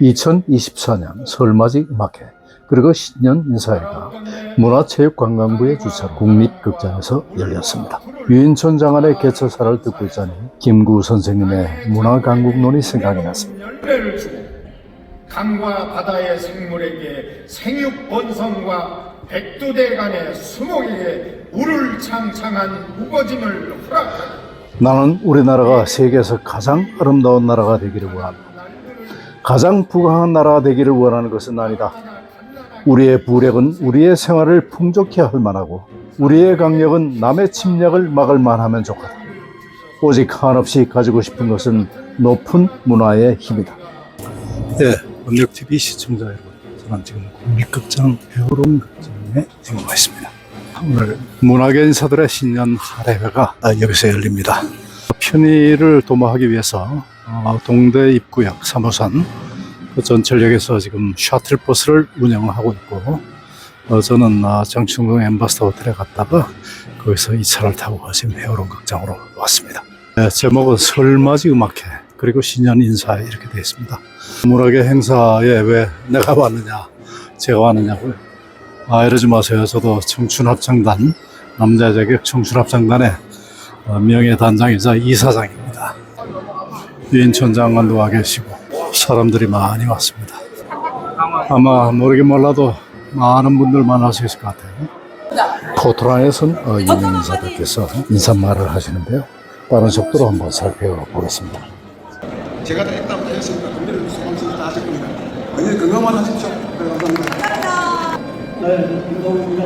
2024년 설맞이 음악회 그리고 신년 인사회가 문화체육관광부의 주최로 국립극장에서 열렸습니다. 유인촌 장안의 개처사를 듣고 있자니 김구 선생님의 문화강국론이 생각이 났습니다. 열매를 주고 강과 바다의 생물에게 생육 번성과 백두대 간의 수목에게 물을 창창한 우거짐을 허락하고 나는 우리나라가 세계에서 가장 아름다운 나라가 되기를 원한다. 가장 부강한 나라가 되기를 원하는 것은 아니다. 우리의 부력은 우리의 생활을 풍족케 할 만하고 우리의 강력은 남의 침략을 막을 만하면 족하다. 오직 한없이 가지고 싶은 것은 높은 문화의 힘이다. 네, 원력TV 시청자 여러분, 저는 지금 국립극장 배우론 극장에 지금 와 있습니다. 오늘 문화계 인사들의 신년 할애회가 여기서 열립니다. 편의를 도모하기 위해서 어, 동대 입구역 3호선 그 전철역에서 지금 셔틀버스를 운영하고 있고 어, 저는 어, 정충동 엠바스터 호텔에 갔다가 거기서 이 차를 타고 지금 해오론 극장으로 왔습니다. 네, 제목은 설맞이 음악회 그리고 신년 인사회 이렇게 되어 있습니다. 문화계 행사에 왜 내가 왔느냐 제가 왔느냐고요. 아 이러지 마세요. 저도 청춘합창단 남자 자격 청춘합창단의 어, 명예 단장이자 이사장입니다. 유인천 장관도 와 계시고 사람들이 많이 왔습니다. 아마 모르긴 몰라도 많은 분들 만날 수 있을 것 같아요. 포토란에선 어, 유명 인사들께서 인사말을 하시는데요. 빠른 속도로 한번 살펴보겠습니다. 제가 다 했다고 하셨습니다. 근데 소감식을 다 하실 겁니다. 언니 건강만 하십시오. 네, 감사합니다. 네, 김동입니다.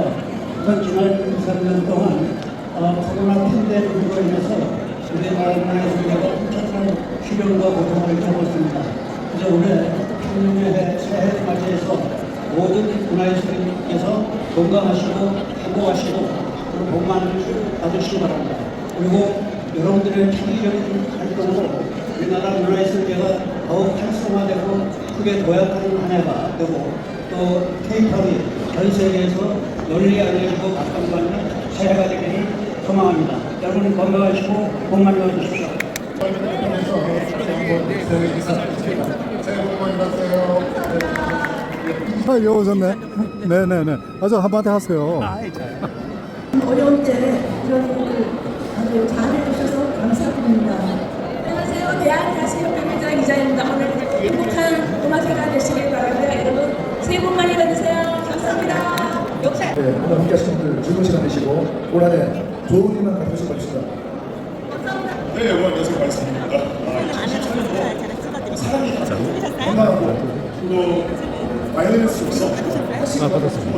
우선 지난 3년 동안 어, 코로나 팬데믹으로 인해서 우리나라 문화예술계가 엄청난 시련과 고통을 겪었습니다. 그래서 올해 평년의 새해를 맞이해서 모든 문화예술인께서 건강하시고 행복하시고 그리고 복만을 받으시기 바랍니다. 그리고 여러분들의 창의적인 활동으로 우리나라 문화예술계가 더욱 활성화되고 크게 도약하는 한 해가 되고 또 K-팝이 전 세계에서 널리 알려지고 각광받는 새해가 되기를 소망합니다. 여러분 건강하시고 복 많이 받으십시오. 아, 여 오셨네. 네네네. 아저 한마디 하세요. 어려울 때 이런 일을 아주 잘해주셔서 감사드립니다. 안녕하세요. 대한가시협회장 이자입니다. 오늘 행복한 음악회가 되시길 바랍니다. 여러분 새해 복 많이 받으세요. 감사합니다. 역시 네, 오늘 함께 하신 분들 즐거운 시간 되시고 올 한해 좋은 일만 가득하실 것입니다. 네, 오늘 연습 말씀입니다. 또 바이올린스로서 아, 받았습니다.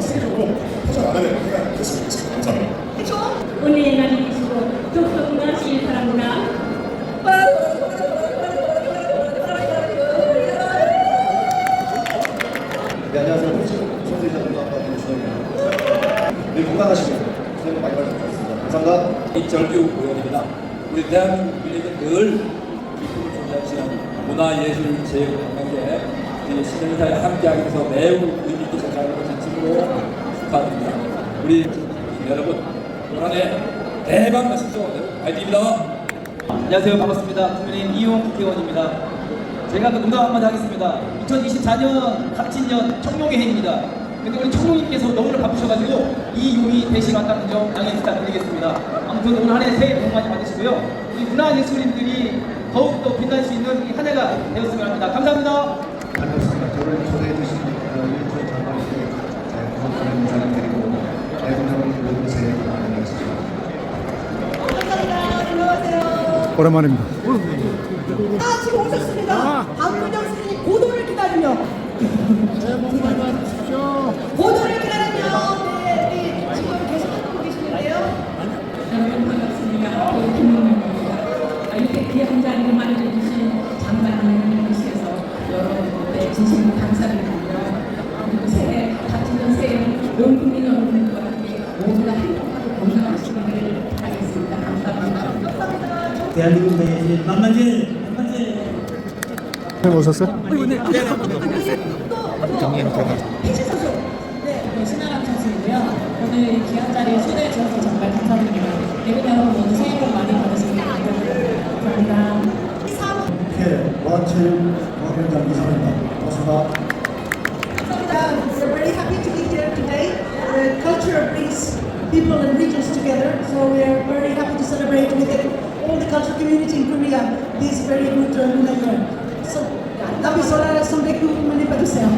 오늘 날이 계시고 또 건강하시길 바랍니다. 네, 안녕하세요. 선수이사들과 함께 주성입니다. 네, 건강하시고 새해 복 많이 받으시면 좋겠습니다. 감사합니다. 이정규 의원입니다. 우리 대한민국에는 늘 기쁨을 존재하시는 문화예술체육관광계 우리 신년사에 함께하게 돼서 매우 의미있게 생각하고 진심으로 축하드립니다. 우리 여러분 올 한해 대박 나십시오. 화이팅입니다. 안녕하세요. 반갑습니다. 국민의힘 이용 국회의원입니다. 제가 그 농담 한마디 하겠습니다. 2024년 갑진년 청룡의 해입니다. 근데 우리 청룡님께서 너무나 바쁘셔가지고 이 용이 대신 왔다는 점 양해 부탁드리겠습니다. 아무튼 올 한해 새해 복 많이 받으시고요. 우리 문화 예술인들이 더욱더 빛날 수 있는 이한 해가 되었으면 합니다. 감사합니다. 반갑습니다. 저를 초대해 주신 유인천 장관님께 고맙다는 인사를 드리고 대통령을 모든 새해 복 많이 받으십시오. 오랜만입니다. 아, 지금 오셨습니다. 박근정 스님 고도를 기다리며. 귀한 자리를 마련해주신 장관님께서 여러분께 진심 감사드리고요. 그리고 새해 같은 새해는 온 국민 여러분과 함께 모두가 행복하고 건강하시기를 바라겠습니다. 감사합니다. 대한민국 대신 만만질 만만질 네, 오셨어요? 피지 선수. 네, 신하람 선수이고요. 오늘 이 귀한 자리에 초대해 주셔서 정말 감사드립니다. 대구 여러분 모두 새해 복 많이 받으시길 바랍니다. 감사합니다. 국회 문화체육관광위원장 이사입니다. 감사합니다. We're very happy to be here today. The culture brings people and regions together, so we are very happy to celebrate with all the cultural community in Korea this very good uh, Lunar Year. So, Nabi Solar Songbeku 많이 봐주세요.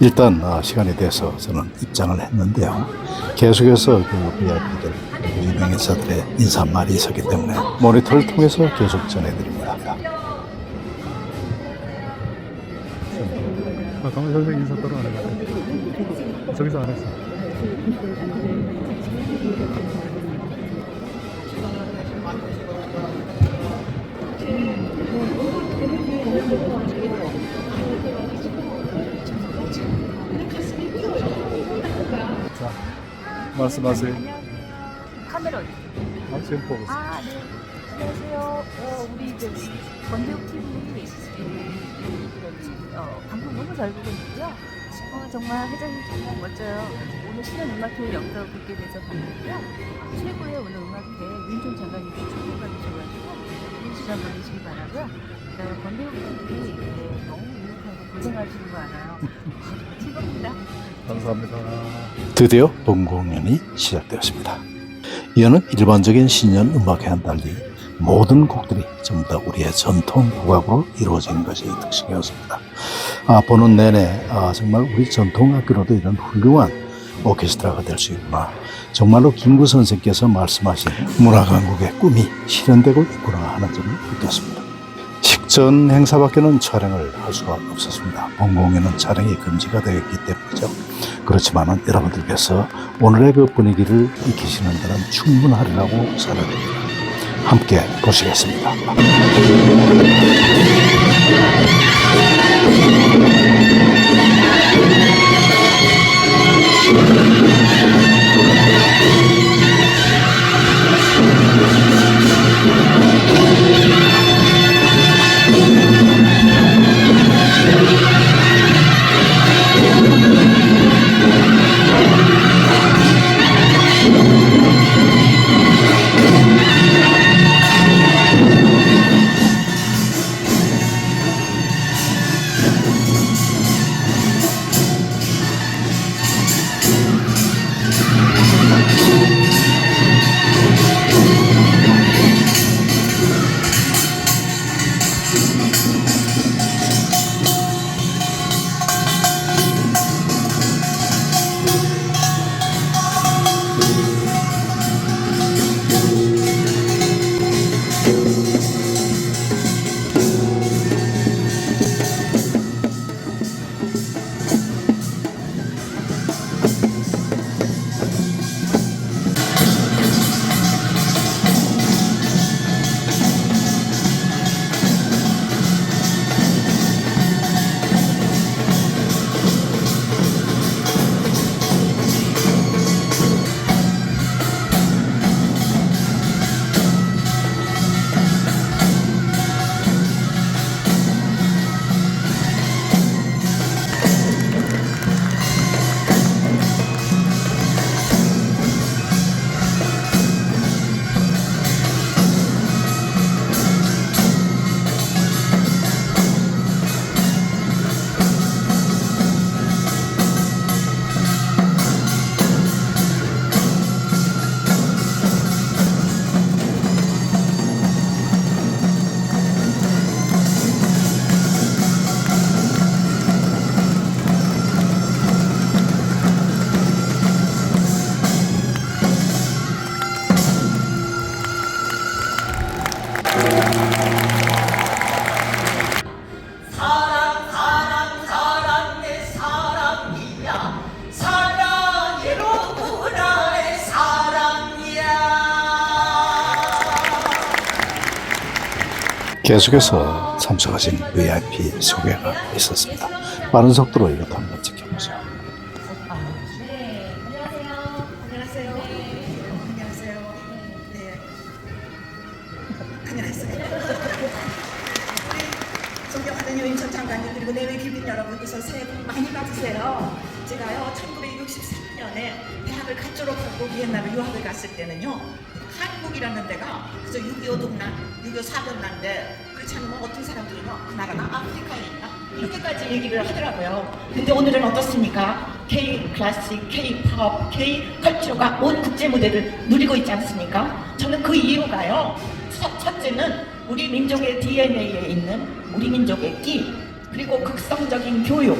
일단 아, 시간이 돼서 저는 입장을 했는데요. 계속해서 그 VIP들, 유명 인사들의 인사말이 있었기 때문에 모니터를 통해서 계속 전해드립니다. 아, 강원 선생 인사 따로 안 해봤대. 저기서 안 했어. 자, 말씀하세요. 아, 지금 보고 있어요. 아, 네. 안녕하세요. 어, 우리 저 권대욱 TV 저기 어, 방송 너무 잘 보고 있고요. 어, 정말 회장님 정말 멋져요. 오늘 실현 음악회 영상 듣게 돼서 반갑고요. 최고의 오늘 음악회 윤종 장관님께 축복을 주셔가지고 윤시장 보내시기 바라고요. 그다음에 권대욱 TV 네, 너무 유익하고 고생하시는 거 알아요. 즐겁습니다. 감사합니다. 드디어 본 공연이 시작되었습니다. 이어는 일반적인 신년 음악회와는 달리 모든 곡들이 전부 다 우리의 전통 국악으로 이루어진 것이 특징이었습니다. 아, 보는 내내 아, 정말 우리 전통 악기로도 이런 훌륭한 오케스트라가 될 수 있구나. 정말로 김구 선생께서 말씀하신 문화강국의 꿈이 실현되고 있구나 하는 점을 느꼈습니다. 식전 행사밖에는 촬영을 할 수가 없었습니다. 본공연은 촬영이 금지가 되어 있기 때문이죠. 그렇지만은 여러분들께서 오늘의 그 분위기를 익히시는 데는 충분하리라고 생각합니다. 함께 보시겠습니다. 계속해서 참석하신 VIP 소개가 있었습니다. 빠른 속도로 이것도 한번 지켜보죠. 네. 네. 존경하는 유인천 장관님 그리고 내외 귀빈 여러분께서 새해 복 많이 받으세요. 제가요 1963년에 대학을 갓 졸업하고 비엔나로 유학을 갔을 때는요 한국이라는 데가 그저 6.25 동란, 6.25 사변난데 그렇지 않으면 어떤 사람들은요 그 나라가 아프리카에 있나? 이렇게까지 얘기를 하더라고요. 근데 오늘은 어떻습니까? K 클래식, K 팝, K 컬처가 온 국제 무대를 누리고 있지 않습니까? 저는 그 이유가요. 첫, 첫째는 우리 민족의 DNA에 있는 우리 민족의 끼 그리고 극성적인 교육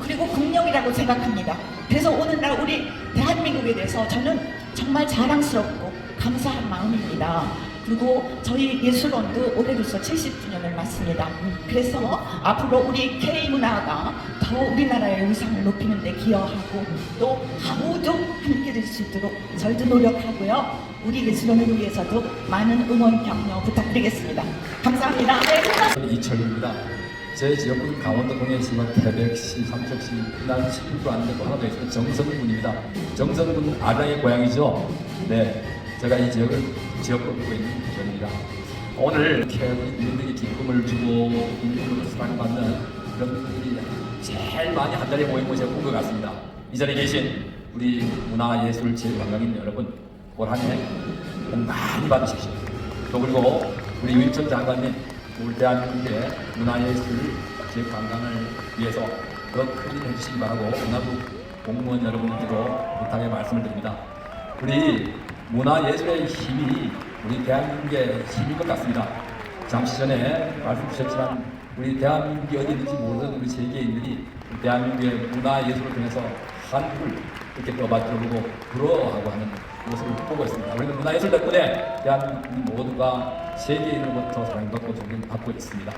그리고 국력이라고 생각합니다. 그래서 오늘날 우리 대한민국에 대해서 저는 정말 자랑스럽고 감사한 마음입니다. 그리고 저희 예술원도 올해로서 70주년을 맞습니다. 그래서 앞으로 우리 K 문화가 더 우리나라의 위상을 높이는 데 기여하고 또 아무도 함께 될 수 있도록 저희도 노력하고요. 우리 예술원을 위해서도 많은 응원 격려 부탁드리겠습니다. 감사합니다. 네. 이철입니다. 제 지역은 강원도 동해시와 태백시, 삼척시, 난 11% 안되고 하나 더 있어요. 정선군입니다. 정선군 아랑의 고향이죠. 네, 제가 이 지역을 지역으로 보고 있는 지역입니다. 오늘 이렇게 국민들에게 기쁨을 주고 국민으로 사랑받는 그런 분들이 제일 많이 한 자리에 모인 곳이 온것 같습니다. 이 자리에 계신 우리 문화예술체육관광인 여러분, 올 한해 복 많이 받으십시오. 또 그리고 우리 유인천 장관님 우리 대한민국의 문화예술 지역 관광을 위해서 더큰일 해주시기 바라고 문화부 공무원 여러분들도 부탁의 말씀을 드립니다. 우리 문화예술의 힘이 우리 대한민국의 힘인 것 같습니다. 잠시 전에 말씀 주셨지만 우리 대한민국이 어디 있는지 모르는 우리 세계인들이 대한민국의 문화예술을 통해서 한국을 이렇게 떠받들어보고 부러워하고 하는 모습을 보고 있습니다. 우리는 문화예술 덕분에 대한민국 모두가 세계인으로부터 사랑받고 존경받고 있습니다.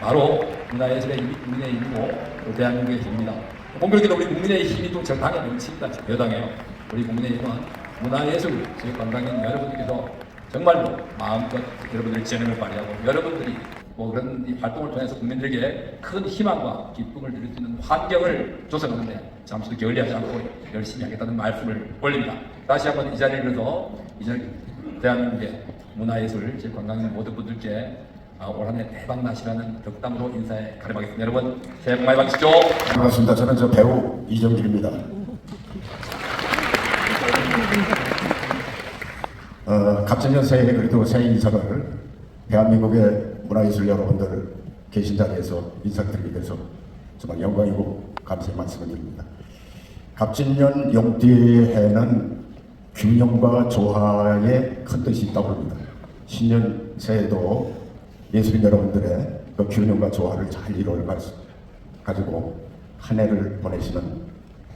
바로 문화예술의 힘이 국민의 힘이고 또 대한민국의 힘입니다. 공교롭게도 우리 국민의 힘이 또 정당에 넘칩니다. 여당에요. 우리 국민의 힘은 문화예술 지역 관광인 여러분들께서 정말로 마음껏 여러분들의 재능을 발휘하고 여러분들이 뭐 그런 이 활동을 통해서 국민들에게 큰 희망과 기쁨을 드릴 수 있는 환경을 조성하는데 잠시도 게을리하지 않고 열심히 하겠다는 말씀을 올립니다. 다시 한번 이 자리를 빌어서 이 자리 대한민국의 문화예술 지역 관광인 모든 분들께 아, 올 한해 대박 나시라는 덕담으로 인사에 가름하겠습니다. 여러분 새해 복 많이 받으십시오. 반갑습니다. 저는 저 배우 이정길입니다. 어, 갑진년 새해 그래도 새해 인사를 대한민국의 문화예술 여러분들 계신 자리에서 인사드리게 돼서 정말 영광이고 감사의 말씀을 드립니다. 갑진년 용띠해는 균형과 조화에 큰 뜻이 있다고 합니다. 신년 새해도 예술인 여러분들의 그 균형과 조화를 잘 이루어 가지고 한 해를 보내시는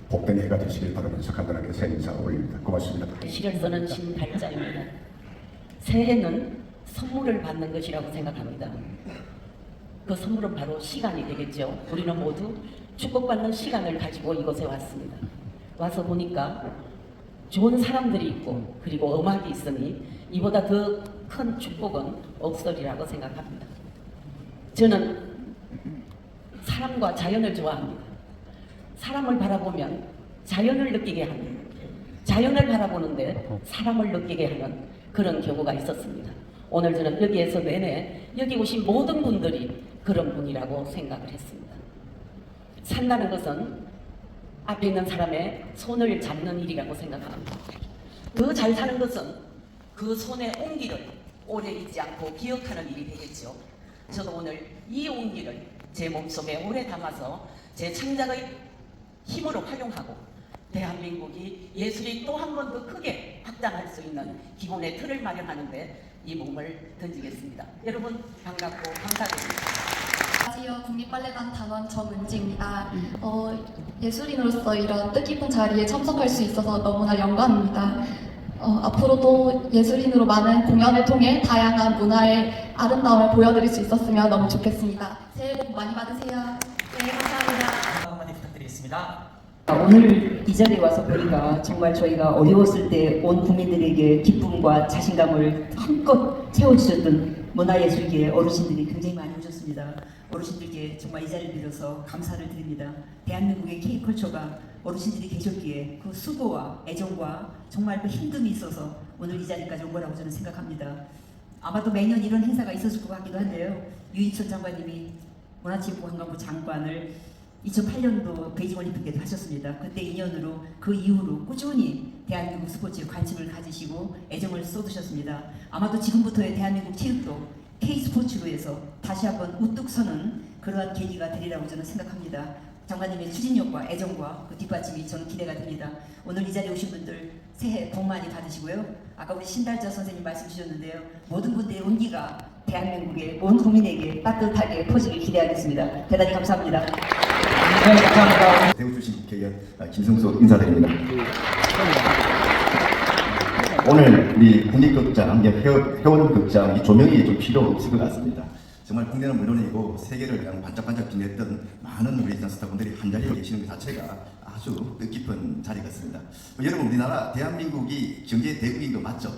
복된 해가 되시길 바라면서 간단하게 새해 인사 올립니다. 고맙습니다. 시를 쓰는 신발자입니다. 새해는 선물을 받는 것이라고 생각합니다. 그 선물은 바로 시간이 되겠죠. 우리는 모두 축복받는 시간을 가지고 이곳에 왔습니다. 와서 보니까 좋은 사람들이 있고 그리고 음악이 있으니 이보다 더 큰 축복은 없으리라고 생각합니다. 저는 사람과 자연을 좋아합니다. 사람을 바라보면 자연을 느끼게 하는 자연을 바라보는데 사람을 느끼게 하는 그런 경우가 있었습니다. 오늘 저는 여기에서 내내 여기 오신 모든 분들이 그런 분이라고 생각을 했습니다. 산다는 것은 앞에 있는 사람의 손을 잡는 일이라고 생각합니다. 더잘 사는 것은 그 손의 온기를 오래 잊지 않고 기억하는 일이 되겠죠. 저도 오늘 이 온기를 제 몸속에 오래 담아서 제 창작의 힘으로 활용하고 대한민국이 예술이 또 한 번 더 크게 확장할 수 있는 기본의 틀을 마련하는데 이 몸을 던지겠습니다. 여러분 반갑고 감사드립니다. 안녕하세요. 국립발레단 단원 정은지입니다. 어, 예술인으로서 이런 뜻깊은 자리에 참석할 수 있어서 너무나 영광입니다. 어, 앞으로도 예술인으로 많은 공연을 통해 다양한 문화의 아름다움을 보여드릴 수 있었으면 너무 좋겠습니다. 새해 복 많이 받으세요. 네, 감사합니다. 부탁드리겠습니다. 오늘 이 자리에 와서 보니까 정말 저희가 어려웠을 때 온 국민들에게 기쁨과 자신감을 한껏 채워주셨던 문화예술계의 어르신들이 굉장히 많이 오셨습니다. 어르신들께 정말 이 자리를 빌어서 감사를 드립니다. 대한민국의 K컬처가 어르신들이 계셨기에 그 수고와 애정과 정말 그 힘듦이 있어서 오늘 이 자리까지 온 거라고 저는 생각합니다. 아마도 매년 이런 행사가 있었을 것 같기도 한데요. 유인천 장관님이 문화체육관광부 장관을 2008년도 베이징 올림픽 때도 하셨습니다. 그때 인연으로 그 이후로 꾸준히 대한민국 스포츠에 관심을 가지시고 애정을 쏟으셨습니다. 아마도 지금부터의 대한민국 체육도 K스포츠부에서 다시 한번 우뚝 서는 그러한 계기가 되리라고 저는 생각합니다. 장관님의 추진력과 애정과 그 뒷받침이 저는 기대가 됩니다. 오늘 이 자리에 오신 분들 새해 복 많이 받으시고요. 아까 우리 신달자 선생님 말씀 주셨는데요. 모든 분들의 온기가 대한민국의 온 국민에게 따뜻하게 퍼지길 기대하겠습니다. 대단히 감사합니다. 네, 감사합니다. 대구 출신 국회의원 아, 김승수 인사드립니다. 오늘 우리 국립극장, 이제 회원- 회원급 극장 이 조명이 좀 필요 없을 것 같습니다. 정말 국내는 물론이고 세계를 그냥 반짝반짝 빛냈던 많은 우리 스타분들이 한 자리에 계시는 것 자체가 아주 뜻깊은 자리 같습니다. 뭐 여러분 우리나라 대한민국이 경제 대국인 거 맞죠?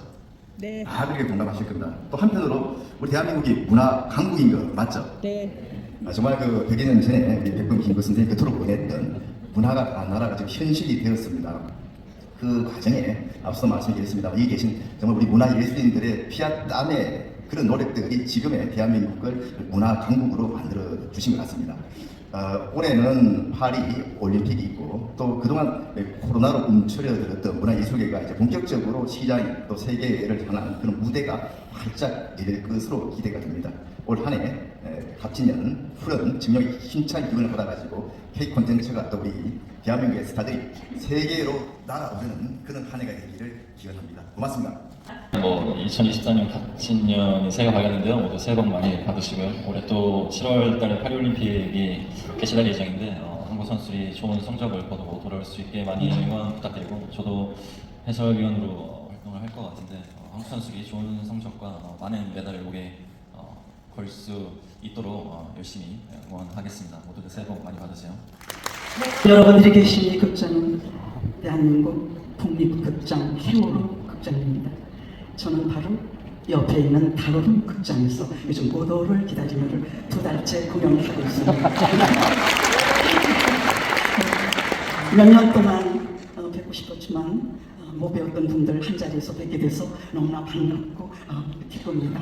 네. 다 그렇게 공감하실 겁니다. 또 한편으로 우리 대한민국이 문화 강국인 거 맞죠? 네. 아, 정말 그 100여 년 전에 백범 김구 선생님이 그토록 원했던 문화가 아, 나라가 지금 현실이 되었습니다. 그 과정에 앞서 말씀드렸습니다. 여기 계신 정말 우리 문화 예술인들의 피와 땀의 그런 노력들이 지금의 대한민국을 문화 강국으로 만들어 주신 것 같습니다. 어, 올해는 파리 올림픽이 있고 또 그동안 코로나로 움츠려들었던 문화예술계가 이제 본격적으로 시장 또 세계를 향한 그런 무대가 활짝 열릴 것으로 기대가 됩니다. 올 한해 갑진년 푸른 증명의 힘찬 기운을 받아가지고 K 콘텐츠가 또 우리 대한민국의 스타들이 세계로 날아오르는 그런 한 해가 되기를 기원합니다. 고맙습니다. 뭐 2024년 갑진년이 새해가 밝았는데요. 모두 새해 복 많이 받으시고요. 올해 또 7월달에 파리올림픽이 개최될 예정인데 어, 한국 선수들이 좋은 성적을 거두고 돌아올 수 있게 많이 응원 부탁드리고 저도 해설위원으로 활동을 할 것 같은데 어, 한국 선수들이 좋은 성적과 어, 많은 메달을 어, 걸 수 있도록 어, 열심히 응원하겠습니다. 모두 새해 복 많이 받으세요. 여러분들이 계신 이 극장은 대한민국 국립극장 히어로 극장입니다. 저는 바로 옆에 있는 다른 극장에서 요즘 오도를 기다리며를 두 달째 공연을 하고 있습니다. 몇 년 동안 어, 뵙고 싶었지만 어, 못 배웠던 분들 한 자리에서 뵙게 돼서 너무나 반갑고 어, 기쁩니다.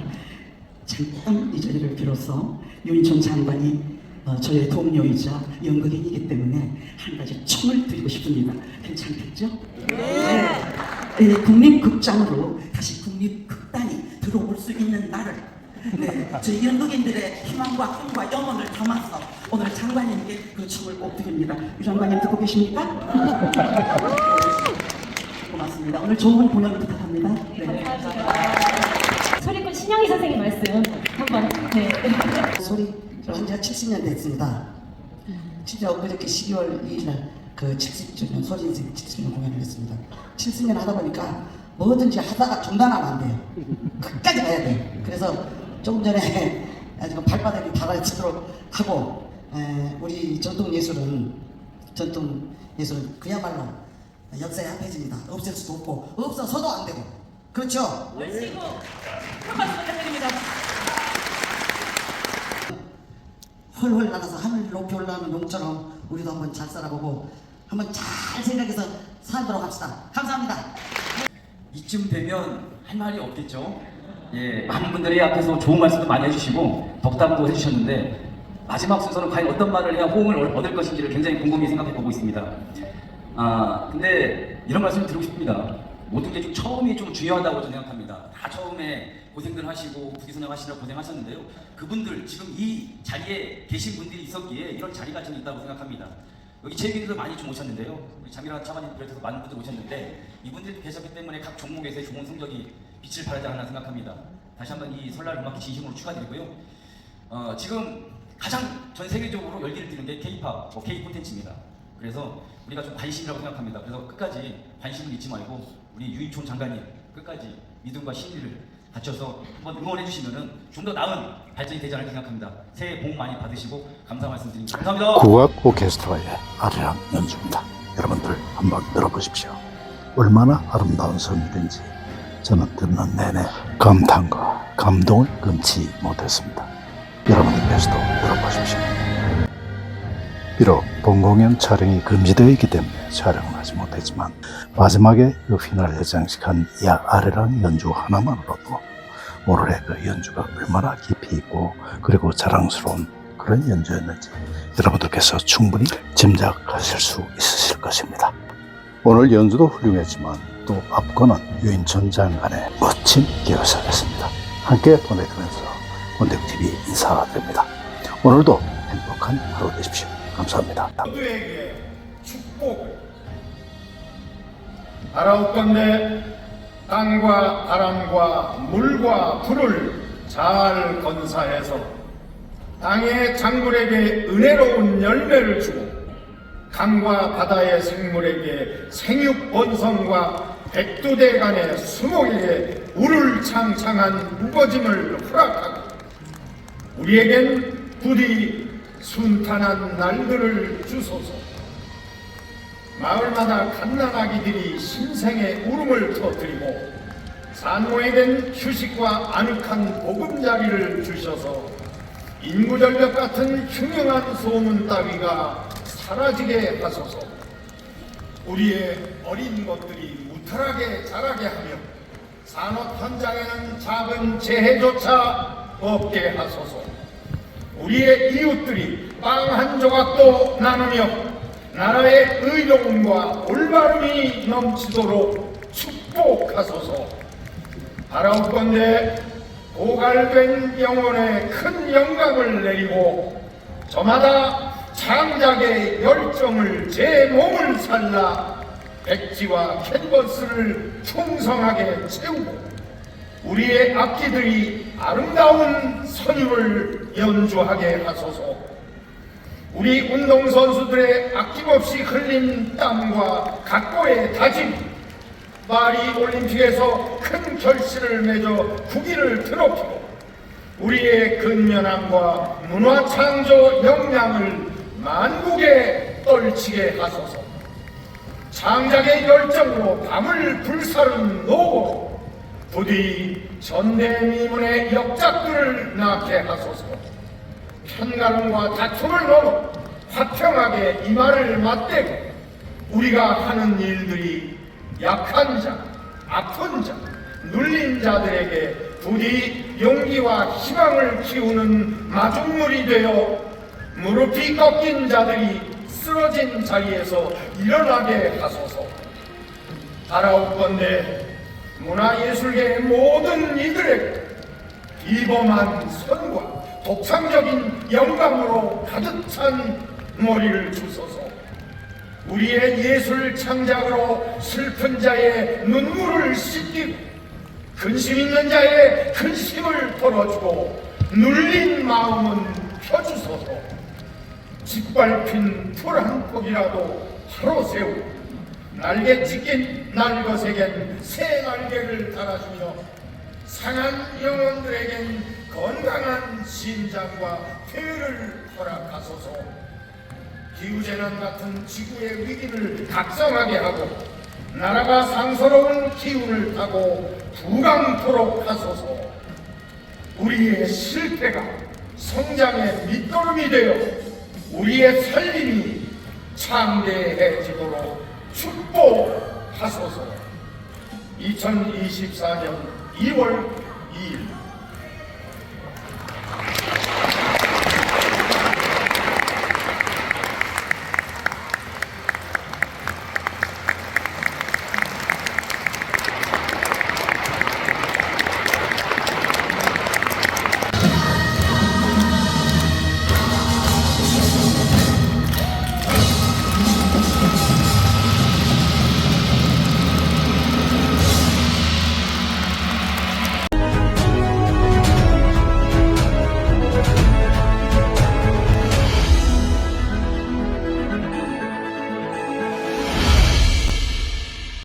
잠깐 이 자리를 빌어서 윤인천 장관이 어, 저의 동료이자 연극인이기 때문에 한 가지 청을 드리고 싶습니다. 괜찮겠죠? 네. 이 국립극장으로 다시 국립극단이 들어올 수 있는 날을 네, 저희 연극인들의 희망과 꿈과 영혼을 담아서 오늘 장관님께 그 청을 꼭 드립니다. 유 장관님 듣고 계십니까? 고맙습니다. 오늘 좋은 공연 부탁합니다. 네. 신영희 선생님 말씀 한번 네. 소리 지가 70년 됐습니다. 진짜 엊그저께 12월 2일 날 그 70주년 소리 인생 70년 공연을 했습니다. 70년 하다 보니까 뭐든지 하다가 중단하면 안 돼요. 끝까지 가야 돼. 그래서 조금 전에 지금 발바닥이 닿아지도록 하고 에, 우리 전통 예술은 전통 예술은 그야말로 역사의 한 페이지입니다. 없앨 수도 없고 없어서도 안 되고 그렇죠? 월시고 큰 박수 부탁드립니다. 헐헐 날아서 하늘 높이 올라가는 용처럼 우리도 한번 잘 살아보고 한번 잘 생각해서 살도록 합시다. 감사합니다. 이쯤 되면 할 말이 없겠죠. 예, 많은 분들이 앞에서 좋은 말씀도 많이 해주시고 덕담도 해주셨는데 마지막 순서는 과연 어떤 말을 해야 호응을 얻을 것인지를 굉장히 곰곰이 생각해 보고 있습니다. 아, 근데 이런 말씀을 드리고 싶습니다. 모든 게 좀 처음이 좀 중요하다고 생각합니다. 다 처음에 고생들 하시고 부기선행 하시느라 고생하셨는데요. 그분들 지금 이 자리에 계신 분들이 있었기에 이런 자리가 저는 있다고 생각합니다. 여기 체육인들도 많이 좀 오셨는데요. 우리 장미란 차관님 비롯해서 많은 분들 오셨는데 이분들이 계셨기 때문에 각 종목에서의 좋은 성적이 빛을 발하지 않나 생각합니다. 다시 한번 이 설날 음악회 진심으로 축하드리고요. 어, 지금 가장 전 세계적으로 열기를 띠는 게 K-팝, 뭐 K 콘텐츠입니다. 그래서 우리가 좀 관심이라고 생각합니다. 그래서 끝까지 관심을 잊지 말고 우리 유인촌 장관님 끝까지 믿음과 신의를 갖춰서 한번 응원해 주시면은 좀 더 나은 발전이 되지 않을까 생각합니다. 새해 복 많이 받으시고 감사 말씀드립니다. 감사합니다. 국악 오케스트라의 아리랑 연주입니다. 여러분들 한번 들어보십시오. 얼마나 아름다운 선율인지 저는 듣는 내내 감탄과 감동을 금치 못했습니다. 여러분들께서도 들어보십시오. 비록 본 공연 촬영이 금지되어 있기 때문에 촬영을 하지 못했지만 마지막에 그 피날레 장식한 이 아리랑 연주 하나만으로도 오늘의 그 연주가 얼마나 깊이 있고 그리고 자랑스러운 그런 연주였는지 여러분들께서 충분히 짐작하실 수 있으실 것입니다. 오늘 연주도 훌륭했지만 또 앞거는 유인천 장관의 멋진 기획사였습니다. 함께 보내드리면서 원택TV 인사드립니다. 오늘도 행복한 하루 되십시오. 감사합니다. 축복을 바라옵건대 땅과 바람과 물과 불을 잘 건사해서 땅의 작물에게 은혜로운 열매를 주고 강과 바다의 생물에게 생육 번성과 백두대 간의 수목에게 우를 창창한 무거짐을 허락하고 우리에겐 부디 순탄한 날들을 주소서 마을마다 갓난아기들이 신생의 울음을 터뜨리고 산모에겐 휴식과 아늑한 보금자리를 주셔서 인구절벽 같은 흉흉한 소문 따위가 사라지게 하소서. 우리의 어린 것들이 무탈하게 자라게 하며 산업 현장에는 작은 재해조차 없게 하소서. 우리의 이웃들이 빵 한 조각도 나누며 나라의 의로움과 올바름이 넘치도록 축복하소서. 바라옵건대 고갈된 영혼에 큰 영감을 내리고 저마다 창작의 열정을 제 몸을 살라 백지와 캔버스를 풍성하게 채우고 우리의 악기들이 아름다운 선율을 연주하게 하소서 우리 운동선수들의 아낌없이 흘린 땀과 각고의 다짐 파리 올림픽에서 큰 결실을 맺어 국위를 드높이고 우리의 근면함과 문화창조 역량을 만국에 떨치게 하소서. 창작의 열정으로 밤을 불사른 노고 부디 전대미문의 역작들을 낳게 하소서 편가름과 다툼을 넘어 화평하게 이마를 맞대고 우리가 하는 일들이 약한 자, 아픈 자, 눌린 자들에게 부디 용기와 희망을 키우는 마중물이 되어 무릎이 꺾인 자들이 쓰러진 자리에서 일어나게 하소서. 바라옵건대 문화예술계의 모든 이들에게 비범한 선과 독창적인 영감으로 가득 찬 머리를 주소서. 우리의 예술 창작으로 슬픈 자의 눈물을 씻기고 근심 있는 자의 근심을 덜어주고 눌린 마음은 펴주소서. 짓밟힌 풀 한 폭이라도 하루 세우고 날개 찢긴 날것에겐 새 날개를 달아주며 상한 영혼들에겐 건강한 심장과 폐를 허락하소서. 기후재난 같은 지구의 위기를 각성하게 하고 나라가 상서로운 기운을 타고 부강토록 하소서. 우리의 실패가 성장의 밑거름이 되어 우리의 살림이 창대해지도록 축복하소서. 2024년 2월 2일